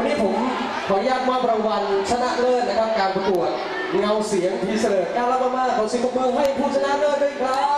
วันนี้ผมขออนุญาตมอบรางวัลชนะเลิศนะครับ การประกวดเงาเสียงทีเสลิดการรับมากๆขอเสิงปรบมือให้ผู้ชนะเลิศด้วยครับ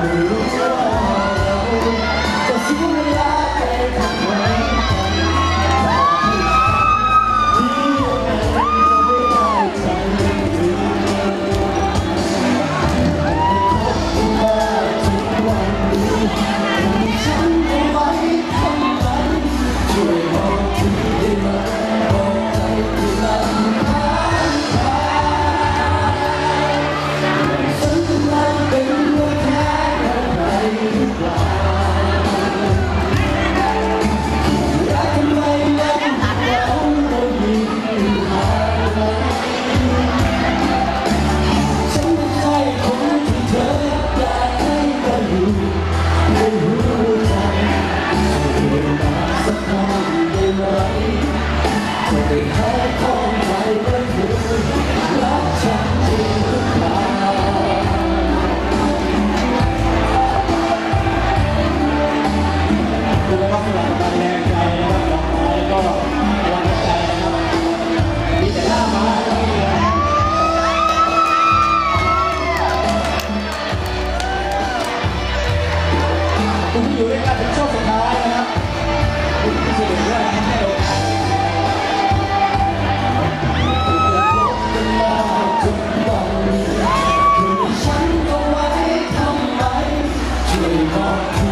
Hallelujah. ไหนไม่ได้หายคอ They walk